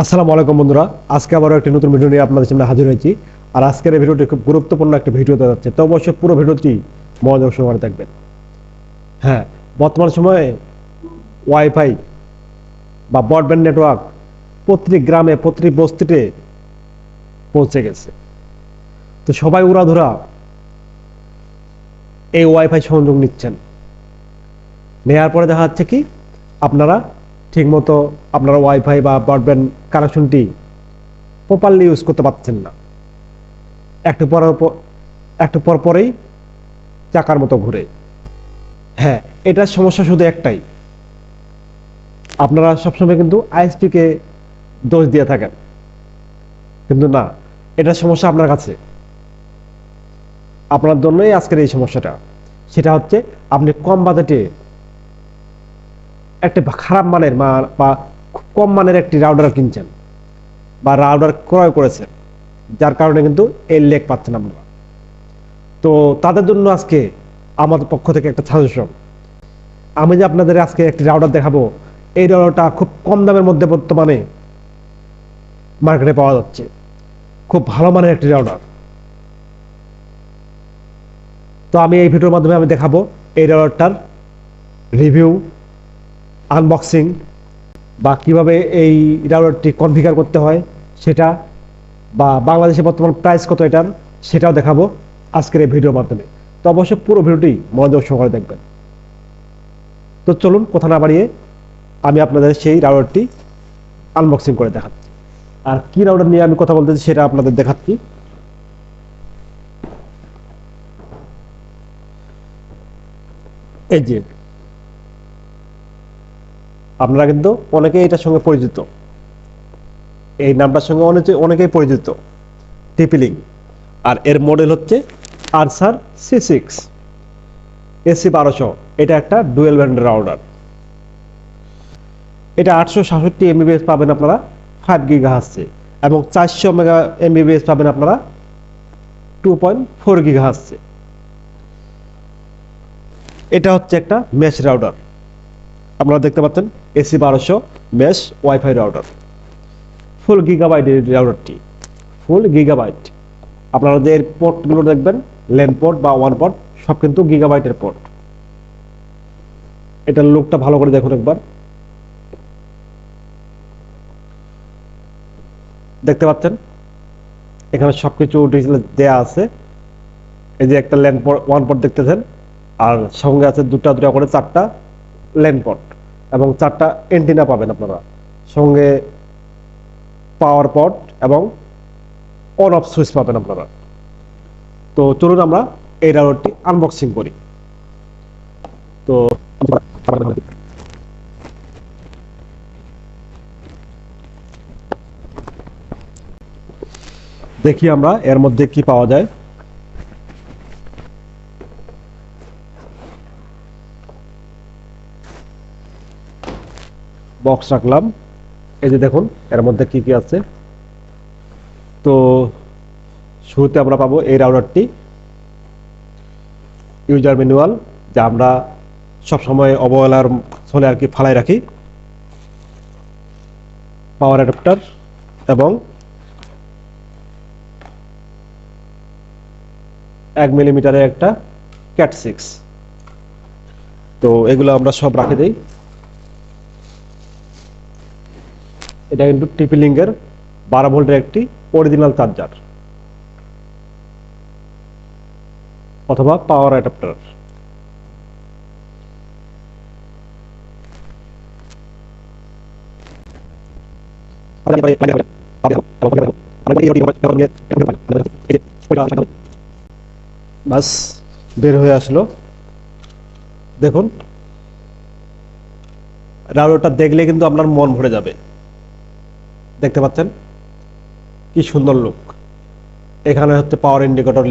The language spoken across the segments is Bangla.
আসসালামু আলাইকুম বন্ধুরা। আজকে আবারও একটি নতুন ভিডিও নিয়ে আপনাদের সামনে হাজির হয়েছি। আর আজকের এই ভিডিওটি খুব গুরুত্বপূর্ণ একটা ভিডিও দেওয়া যাচ্ছে। তো অবশ্যই পুরো ভিডিওটি মনোযোগ সহকারে দেখবেন। হ্যাঁ বর্তমান সময়ে ওয়াইফাই বা ব্রডব্যান্ড নেটওয়ার্ক প্রতিটি গ্রামে, প্রতিটি বস্তিতে পৌঁছে গেছে। তো সবাই উড়াধুরা এই ওয়াইফাই সংযোগ নিচ্ছেন। নেওয়ার পরে দেখা যাচ্ছে কি, আপনারা ঠিকমতো আপনারা ওয়াইফাই বা ব্রডব্যান্ড কানেকশনটি প্রপারলি ইউজ করতে পারছেন না। একটু পর একটু পর পরেই চাকার মতো ঘুরে। হ্যাঁ এটার সমস্যা শুধু একটাই। আপনারা সবসময় কিন্তু আইএসপিকে দোষ দিয়ে থাকেন। কিন্তু না এটার সমস্যা আপনার কাছে। আপনার জন্যই আজকের এই সমস্যাটা। সেটা হচ্ছে আপনি কম বাজেটে একটা খারাপ মানের বা খুব কম মানের একটি রাউডার কিনছেন বা রাউডার ক্রয় করেছেন, যার কারণে কিন্তু এই লেগ পাচ্ছেন আপনারা তো তাদের জন্য আজকে আমাদের পক্ষ থেকে একটা সাজেশন আমি যে আপনাদের আজকে একটি রাউডার দেখাবো, এই রাউডারটা খুব কম দামের মধ্যে বর্তমানে মার্কেটে পাওয়া যাচ্ছে। খুব ভালো মানের একটি রাউডার। তো আমি এই ভিডিওর মাধ্যমে আমি দেখাবো এই রাউডারটার রিভিউ আনবক্সিং বা কীভাবে এই রাউটারটি কনফিগার করতে হয় সেটা বা বাংলাদেশে বর্তমান প্রাইস কত এটার সেটাও দেখাবো আজকের এই ভিডিওর মাধ্যমে। তো অবশ্যই পুরো ভিডিওটি মনোযোগ সহকারে দেখবেন। তো চলুন কথা না বাড়িয়ে আমি আপনাদের সেই রাউটারটি আনবক্সিং করে দেখাচ্ছি। আর কি রাউটার নিয়ে আমি কথা বলতেছি সেটা আপনাদের দেখাচ্ছি। এই যে আপনারা কিন্তু অনেকেই এটার সঙ্গে পরিচিত। এই নামটার সঙ্গে অনেকে, অনেকেই পরিচিত। টিপিলিং আর এর মডেল হচ্ছে আরসার সি সিক্স এসি বারোশো। এটা একটা ডুয়েল ব্যান্ড রাউডার এটা আটশো সাতষট্টি এমবিবিএস পাবেন আপনারা ফাইভ গিগা হাসছে এবং চারশো মেগা এমবিবিএস পাবেন আপনারা টু পয়েন্ট ফোর গিগা হাসছে এটা হচ্ছে একটা মেশ রাউডার আপনারা দেখতে পাচ্ছেন এসি বারোশো mesh WiFi router full gigabyte রাউটারটি full gigabyte আপনারা যে পোর্টগুলো দেখবেন ল্যান্ড পোর্ট বা ওয়ান পোর্ট সব কিন্তু গিগাবাইটের পোর্ট এটার লুকটা ভালো করে দেখুন একবার। দেখতে পাচ্ছেন? এখানে সবকিছু ডিটেইলস দেয়া আছে। এই যে একটা ল্যান্ড ওয়ান পোর্ট দেখতেছেন, আর সঙ্গে আছে দুটা দুটা করে চারটা ল্যান্ড পট এবং চারটা এন্টিনা পাবেন আপনারা। সঙ্গে পাওয়ার পট এবং অন অফ সুইচ পাবেন আপনারা। তো চলুন আমরা এই রাউটারটি আনবক্সিং করি। তো দেখি আমরা এর মধ্যে কি পাওয়া যায়। বক্স রাখলাম। এই যে দেখুন, এর মধ্যে কি কি আছে? তো শুরুতে আমরা পাবো এই রাউটারটি ইউজার ম্যানুয়াল যা আমরা সব সময় অবহেলার ছলে আর কি ফালাই রাখি। পাওয়ার অ্যাডাপ্টার এবং এক মিলিমিটারের একটা ক্যাট সিক্স তো এগুলো আমরা সব রাখে দিই। এটা কিন্তু টিপি লিঙ্কের বারো ভোল্টের একটি অরিজিনাল চার্জার অথবা পাওয়ার অ্যাডাপ্টার বাস, বের হয়ে আসলো। দেখুন, রাউটারটা দেখলে কিন্তু আপনার মন ভরে যাবে। দেখতে পাচ্ছেন? কি সুন্দর লুক এখানে হচ্ছে পাওয়ার ইন্ডিকেটর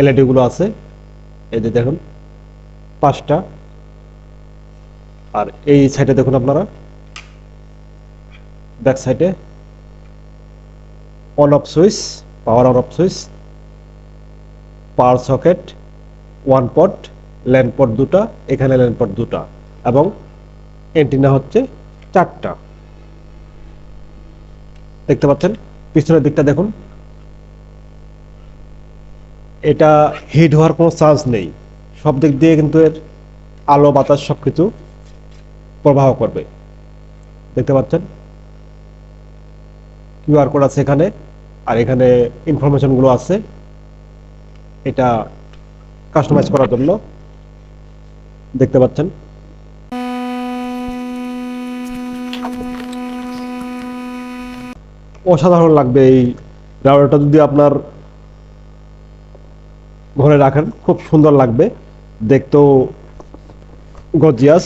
এলইডি গুলো আছে। এই যে দেখুন, পাঁচটা। আর এই সাইডে দেখুন আপনারা। ব্যাক সাইডে on off switch power on off switch power socket one port LAN port দুটা, এখানে ল্যান্ড পট দুটা এবং এন্টিনা হচ্ছে চারটা। দেখতে পাচ্ছেন? পিছনের দিকটা দেখুন। এটা হিট হওয়ার কোনো চান্স নেই। সব দিক দিয়ে কিন্তু এর আলো, বাতাস সব কিছু প্রবাহ করবে। দেখতে পাচ্ছেন? কিউআর কোড আছে এখানে, আর এখানে ইনফরমেশনগুলো আছে। এটা কাস্টমাইজ করার জন্য। দেখতে পাচ্ছেন? অসাধারণ লাগবে এই রাউটারটা যদি আপনার ঘরে রাখেন, খুব সুন্দর লাগবে। দেখতেও গজিয়াস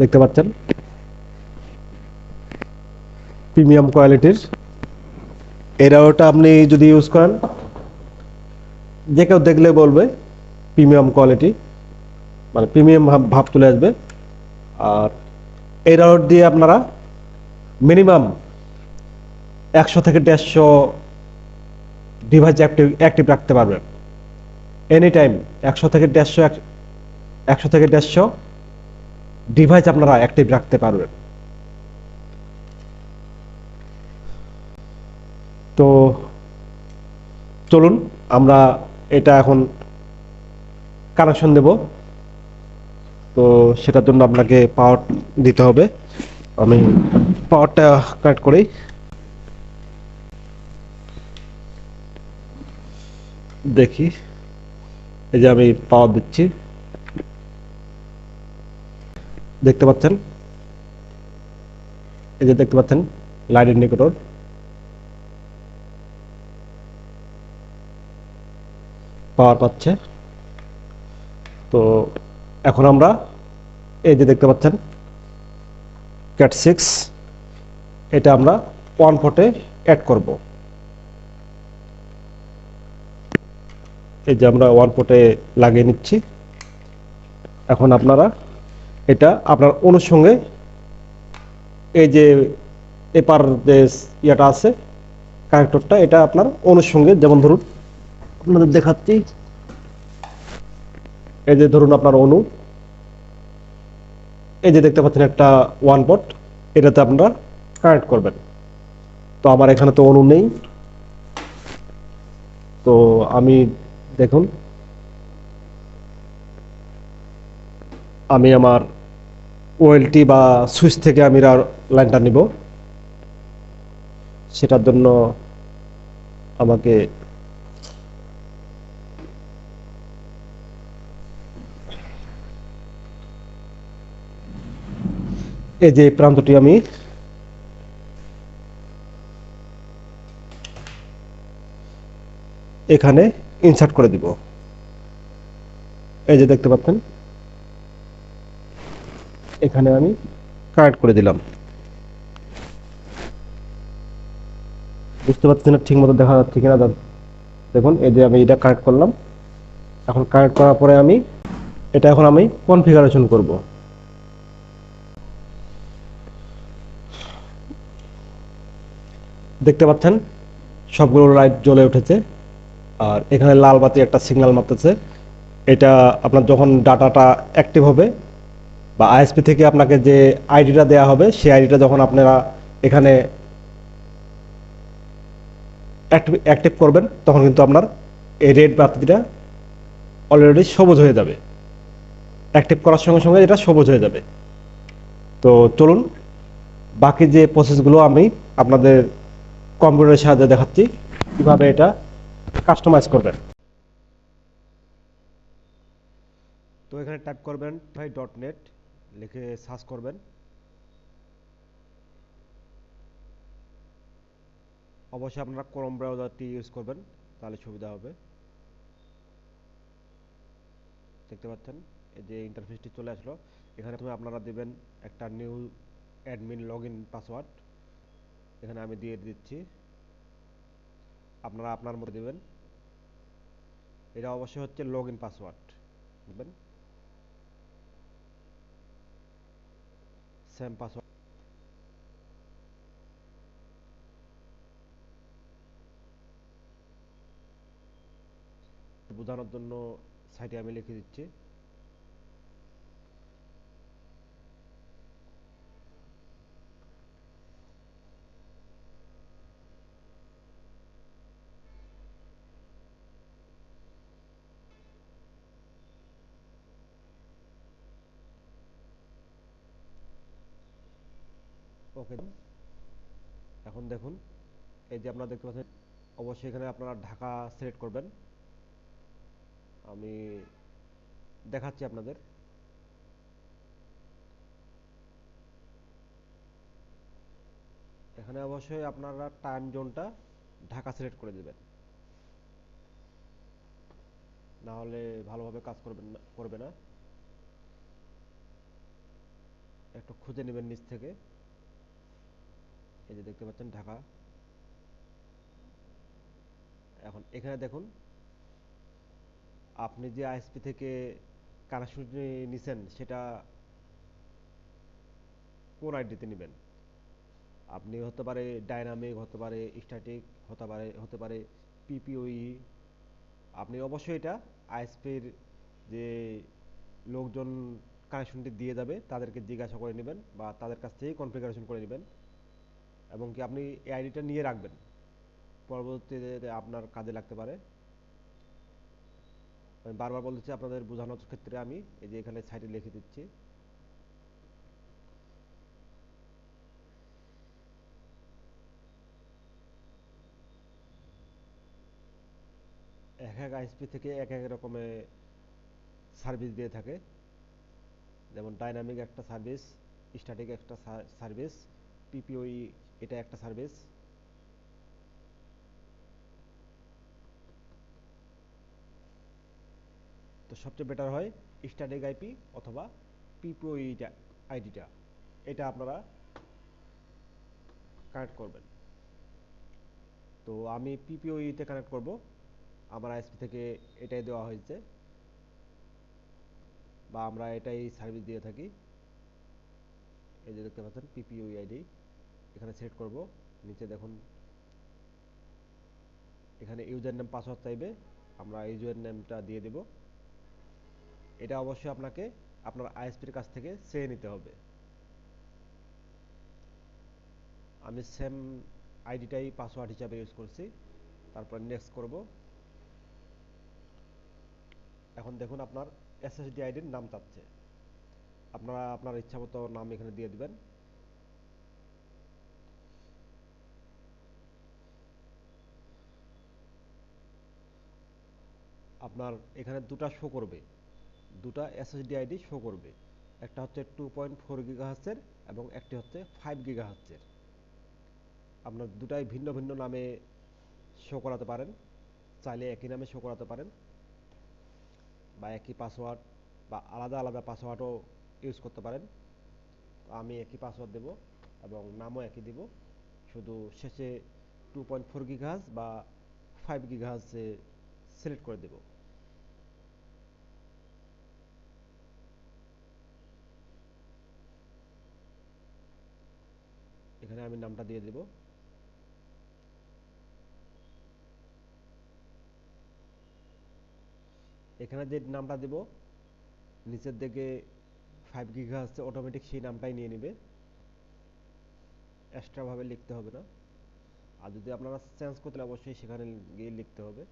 দেখতে পাচ্ছেন? প্রিমিয়াম কোয়ালিটির। এই রাউটারটা আপনি যদি ইউজ করেন, যে কেউ দেখলে বলবে প্রিমিয়াম কোয়ালিটি মানে প্রিমিয়াম ভাব চলে আসবে। আর এই রাউটার দিয়ে আপনারা মিনিমাম একশো থেকে দেড়শো ডিভাইস অ্যাক্টিভ অ্যাক্টিভ রাখতে পারবেন এনি টাইম একশো থেকে দেড়শো একশো থেকে দেড়শো ডিভাইস আপনারা অ্যাক্টিভ রাখতে পারবেন। তো চলুন, আমরা এটা এখন কানেকশন দেব। তো সেটার জন্য আপনাকে পাওয়ার দিতে হবে। আমি পাওয়ারটা কানেক্ট করি। দেখি। এই যে আমি পাওয়ার দিচ্ছি। দেখতে পাচ্ছেন? এই যে দেখতে পাচ্ছেন, লাইট ইন্ডিকেটর। পাওয়ার পাচ্ছে। তো এখন আমরা এই যে দেখতে পাচ্ছেন, ক্যাট সিক্স, এটা আমরা ওয়ান ফোটে অ্যাড করব। এই যে আমরা ওয়ান ফোটে লাগিয়ে নিচ্ছি। এখন আপনারা এটা আপনার অনুসঙ্গে এই যে এপার যে ইয়েটা আছে কানেক্টরটা এটা আপনার অনুসঙ্গে যেমন ধরুন আপনাদের দেখাচ্ছি। এই যে ধরুন আপনার অনু এই যে দেখতে পাচ্ছেন একটা ওয়ান পট এটাতে আপনারা কানেক্ট করবেন। তো আমার এখানে তো অনু নেই। তো আমি দেখুন। আমি আমার ওয়েলটি বা সুইচ থেকে আমি লাইনটা নিব। সেটার জন্য আমাকে এই যে প্রান্তটি আমি এখানে ইনসার্ট করে দিব। এই যে দেখতে পাচ্ছেন? এখানে আমি কানেক্ট করে দিলাম। বুঝতে পারছি না ঠিক মতো দেখা যাচ্ছে কিনা? দেখুন, এই যে আমি এটা কানেক্ট করলাম। এখন কানেক্ট করার পরে আমি এটা এখন আমি কনফিগারেশন করব। দেখতে পাচ্ছেন? সবগুলো লাইট জ্বলে উঠেছে। আর এখানে লাল বাতি একটা সিগন্যাল মারতেছে। এটা আপনার যখন ডাটাটা অ্যাক্টিভ হবে বা আইএসপি থেকে আপনাকে যে আইডিটা দেয়া হবে, সেই আইডিটা যখন আপনারা এখানে অ্যাক্টিভ করবেন, তখন কিন্তু আপনার এই রেড বাতিটা অলরেডি সবুজ হয়ে যাবে। অ্যাক্টিভ করার সঙ্গে সঙ্গে এটা সবুজ হয়ে যাবে। তো চলুন, বাকি যে প্রসেসগুলো আমি আপনাদের কম্পিউটারের সাহায্যে দেখাচ্ছি, কীভাবে এটা কাস্টমাইজ করবেন। তো এখানে টাইপ করবেন ফাই ডট নেট লিখে সার্চ করবেন। অবশ্যই আপনারা ক্রোম ব্রাউজারটি ইউজ করবেন, তাহলে সুবিধা হবে। দেখতে পাচ্ছেন, এই যে ইন্টারফেসটি চলে আসলো। এখানে তুমি আপনারা দিবেন একটা new admin log in password এখানে আমি দিয়ে দিচ্ছি। আপনারা আপনার মতো দেবেন। এটা অবশ্যই হচ্ছে লগ ইন পাসওয়ার্ড দেবেন সেম পাসওয়ার্ড বোঝানোর জন্য সাইটে আমি লিখে দিচ্ছি। ওকে এখন দেখুন, এই যে আপনারা দেখতে পাচ্ছেন, অবশ্যই এখানে আপনারা ঢাকা সিলেক্ট করবেন। আমি দেখাচ্ছি আপনাদের। এখানে অবশ্যই আপনারা টাইম জোনটা ঢাকা সিলেক্ট করে দেবেন। না হলে ভালোভাবে কাজ করবেন করবে না। একটু খুঁজে নেবেন নিচ থেকে। এই যে দেখতে পাচ্ছেন ঢাকা। এখন এখানে দেখুন, আপনি যে আইএসপি থেকে কানেকশন নিছেন, সেটা কোন আইডিতে নেবেন? আপনি হতে পারে ডাইনামিক হতে পারে স্ট্যাটিক হতে পারে হতে পারে পিপিওই আপনি অবশ্যই এটা আইএসপির যে লোকজন কানেকশনটি দিয়ে যাবে, তাদেরকে জিজ্ঞাসা করে নেবেন বা তাদের কাছ থেকেই কনফিগারেশন করে নেবেন। এবং কি আপনি এই আইডিটা নিয়ে রাখবেন। পরবর্তীতে আপনার কাজে লাগতে পারে। আমি বারবার বলতেছি আপনাদের বোঝানোর ক্ষেত্রে আমি এই যে এখানে সাইডে লিখে দিচ্ছি। এক এক আইএসপি থেকে এক এক রকমের সার্ভিস দিয়ে থাকে। যেমন ডাইনামিক একটা সার্ভিস স্ট্যাটিক একটা সার্ভিস পিপিওই এটা একটা সার্ভিস। তো সবচেয়ে বেটার হয় স্ট্যাটিক আইপি অথবা পিপিওইটা আইডিটা। এটা আপনারা কানেক্ট করবেন। তো আমি পিপিওইতে কানেক্ট করব। আমার আইএসপি থেকে এটাই দেওয়া হয়েছে। বা আমরা এটাই সার্ভিস দিয়ে থাকি। এই যে দেখতে পাচ্ছেন পিপিওই আইডি। এখানে সিলেক্ট করব, নিচে দেখুন। এখানে ইউজার নেম পাসওয়ার্ড চাইবে, আমরা ইউজার নেমটা দিয়ে দেব। এটা অবশ্যই আপনাকে আপনার আইএসপির কাছ থেকে চেয়ে নিতে হবে। আমি সেম আইডিটাই পাসওয়ার্ড হিসাবে ইউজ করছি। তারপর নেক্সট করব। এখন দেখুন আপনার এসএসডি আইডির নাম চাচ্ছে আপনারা, আপনার ইচ্ছা মতো নাম এখানে দিয়ে দিবেন। আপনার এখানে দুটা শো করবে। দুটা এসএসডি আইডি শো করবে। একটা হচ্ছে টু পয়েন্ট ফোর গিগাহার্সের এবং একটি হচ্ছে ফাইভ গিগাহার্সের আপনার দুটাই ভিন্ন ভিন্ন নামে শো করাতে পারেন। চাইলে একই নামে শো করাতে পারেন বা একই পাসওয়ার্ড বা আলাদা আলাদা পাসওয়ার্ডও ইউজ করতে পারেন। আমি একই পাসওয়ার্ড দেব এবং নামও একই দিব। শুধু শেষে টু পয়েন্ট ফোর গিগাহাজ বা ফাইভ গিগাহাজে সিলেক্ট করে দেব। এখানে আমি নামটা দিয়ে দেব। এখানে যে নামটা দেব, নিচের দিকে ফাইভ গিগা হচ্ছে অটোমেটিক সেই নামটাই নিয়ে নেবে। এক্সট্রাভাবে লিখতে হবে না। আর যদি আপনারা চেঞ্জ করতে অবশ্যই সেখানে গিয়ে লিখতে হবে।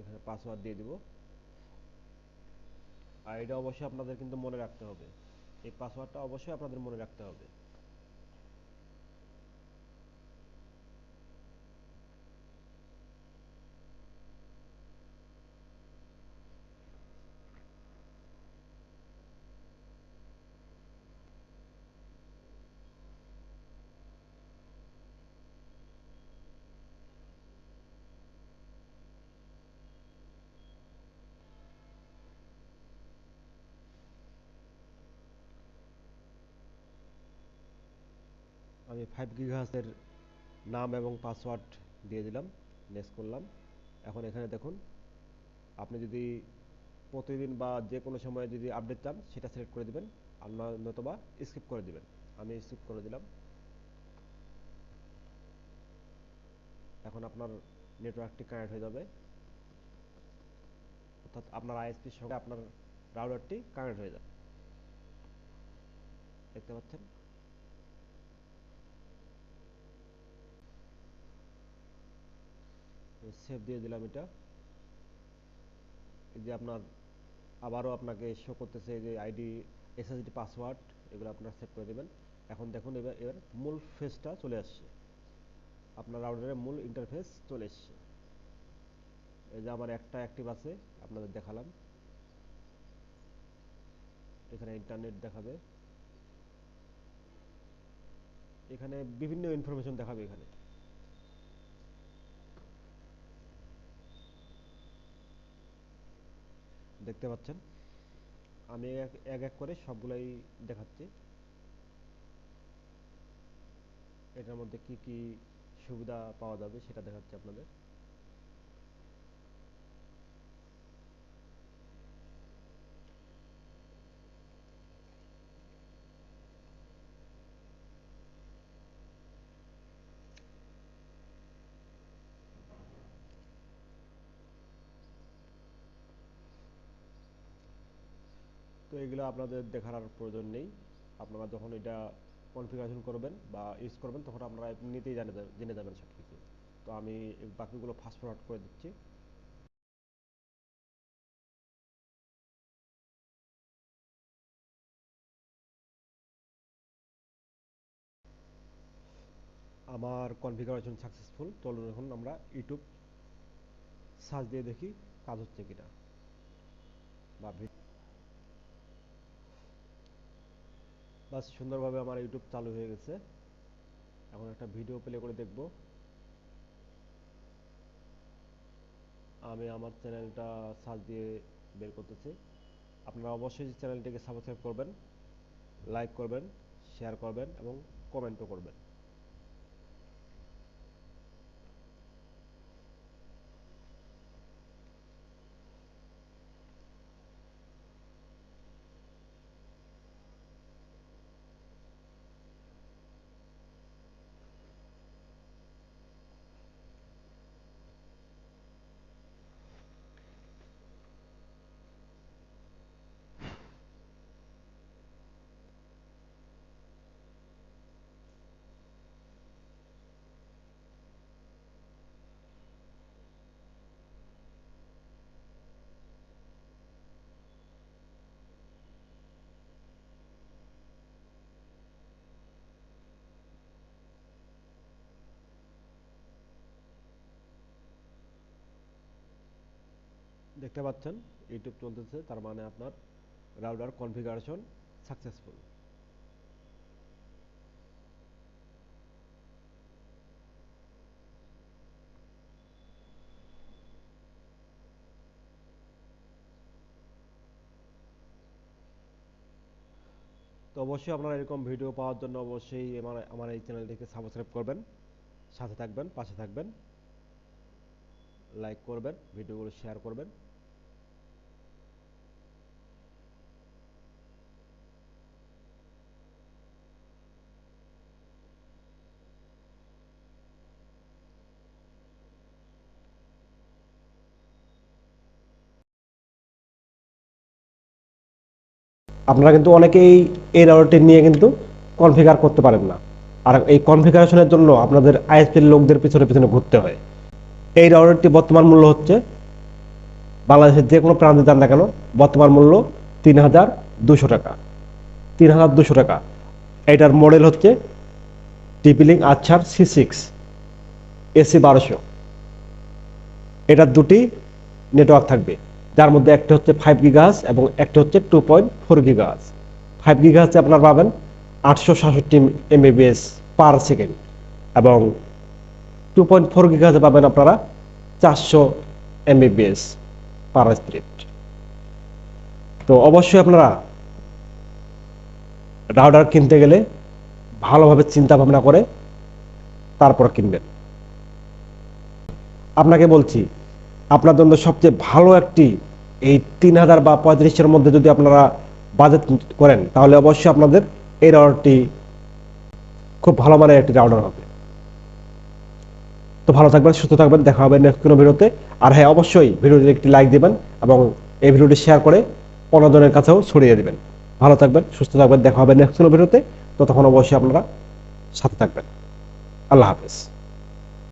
এখানে পাসওয়ার্ড দিয়ে দিব। আর এটা অবশ্যই আপনাদের কিন্তু মনে রাখতে হবে। এই পাসওয়ার্ডটা অবশ্যই আপনাদের মনে রাখতে হবে। আমি ফাইভ গিগাহাসের নাম এবং পাসওয়ার্ড দিয়ে দিলাম নেক্সট করলাম। এখন এখানে দেখুন, আপনি যদি প্রতিদিন বা যে কোনো সময় যদি আপডেট চান, সেটা সিলেক্ট করে দিবেন আর নয়তোবা স্কিপ করে দিবেন। আমি স্কিপ করে দিলাম। এখন আপনার নেটওয়ার্কটি কানেক্ট হয়ে যাবে। অর্থাৎ আপনার আইএসপির সঙ্গে আপনার রাউটারটি কানেক্ট হয়ে যাবে। দেখতে পাচ্ছেন? সেভ দিয়ে দিলাম এটা। এই যে আপনার আবারও আপনাকে শো করতেছে যে আইডি এসএসডি পাসওয়ার্ড এগুলো আপনারা সেভ করে দেবেন। এখন দেখুন এবার এবার মূল ফেসটা চলে আসছে। আপনার রাউটারের মূল ইন্টারফেস চলে এসছে। এই যে আমার একটা অ্যাক্টিভ আছে, আপনাদের দেখালাম। এখানে ইন্টারনেট দেখাবে। এখানে বিভিন্ন ইনফরমেশন দেখাবে এখানে। দেখতে পাচ্ছেন। আমি এক এক করে সবগুলাই দেখাচ্ছি। এটার মধ্যে কি কি সুবিধা পাওয়া যাবে সেটা দেখাচ্ছি আপনাদের। এগুলো আপনাদের দেখার প্রয়োজন নেই। আপনারা যখন এটা কনফিগারেশন করবেন বা ইউজ করবেন, তখন আপনারা এমনিতেই জানে জেনে যাবেন সব কিছু তো আমি বাকিগুলো ফাস্ট ফরওয়ার্ড করে দিচ্ছি। আমার কনফিগারেশন সাকসেসফুল চলুন এখন আমরা ইউটিউব সার্চ দিয়ে দেখি কাজ হচ্ছে কিনা। বা বাস সুন্দরভাবে আমার ইউটিউব চালু হয়ে গেছে। এখন একটা ভিডিও প্লে করে দেখব। আমি আমার চ্যানেলটা সার্চ দিয়ে বের করতেছি। আপনারা অবশ্যই চ্যানেলটিকে সাবস্ক্রাইব করবেন লাইক করবেন শেয়ার করবেন এবং কমেন্টও করবেন। দেখতে পাচ্ছেন ইউটিউব চলতেছে, তার মানে আপনার রাউটার কনফিগারেশন সাকসেসফুল তো অবশ্যই আপনারা এরকম ভিডিও পাওয়ার জন্য অবশ্যই আমার আমার এই চ্যানেলটিকে সাবস্ক্রাইব করবেন, সাথে থাকবেন, পাশে থাকবেন লাইক করবেন ভিডিওগুলো শেয়ার করবেন। আপনারা কিন্তু অনেকেই এই রাউটারটি নিয়ে কিন্তু কনফিগার করতে পারেন না। আর এই কনফিগারেশনের জন্য আপনাদের আইএসপির লোকদের পিছনে পিছনে ঘুরতে হয়। এই রাউটারটি বর্তমান মূল্য হচ্ছে বাংলাদেশের যে কোনো প্রান্তে যান না কেন, বর্তমান মূল্য তিন হাজার দুশো টাকা। তিন হাজার দুশো টাকা। এটার মডেল হচ্ছে TP Link Archer C six AC বারোশো। এটার দুটি নেটওয়ার্ক থাকবে। যার মধ্যে একটা হচ্ছে ফাইভ গিগাহাস এবং একটা হচ্ছে টু পয়েন্ট ফোর গিগাহাস ফাইভ গিগাহাসে আপনার পাবেন আটশো সাতষট্টি এমবিবিএস পার সেকেন্ড এবং টু পয়েন্ট ফোর গিগাহাসে পাবেন আপনারা চারশো এমবিবিএস পার স্পিড তো অবশ্যই আপনারা রাউডার কিনতে গেলে ভালোভাবে চিন্তা ভাবনা করে তারপর কিনবেন। আপনাকে বলছি আপনার জন্য সবচেয়ে ভালো একটি, এই তিন হাজার বা পঁয়ত্রিশের মধ্যে যদি আপনারা বাজেট করেন, তাহলে অবশ্যই আপনাদের এই রাউডারটি খুব ভালো মানের একটি রাউডার হবে। তো ভালো থাকবেন, সুস্থ থাকবেন, দেখা হবে নেক্সট কোনো ভিডিওতে। আর হ্যাঁ অবশ্যই ভিডিওটি একটি লাইক দিবেন এবং এই ভিডিওটি শেয়ার করে অন্যজনের কাছেও ছড়িয়ে দেবেন। ভালো থাকবেন, সুস্থ থাকবেন, দেখা হবে নেক্সট কোনো ভিডিওতে। ততক্ষণ অবশ্যই আপনারা সাথে থাকবেন। আল্লাহ হাফেজ।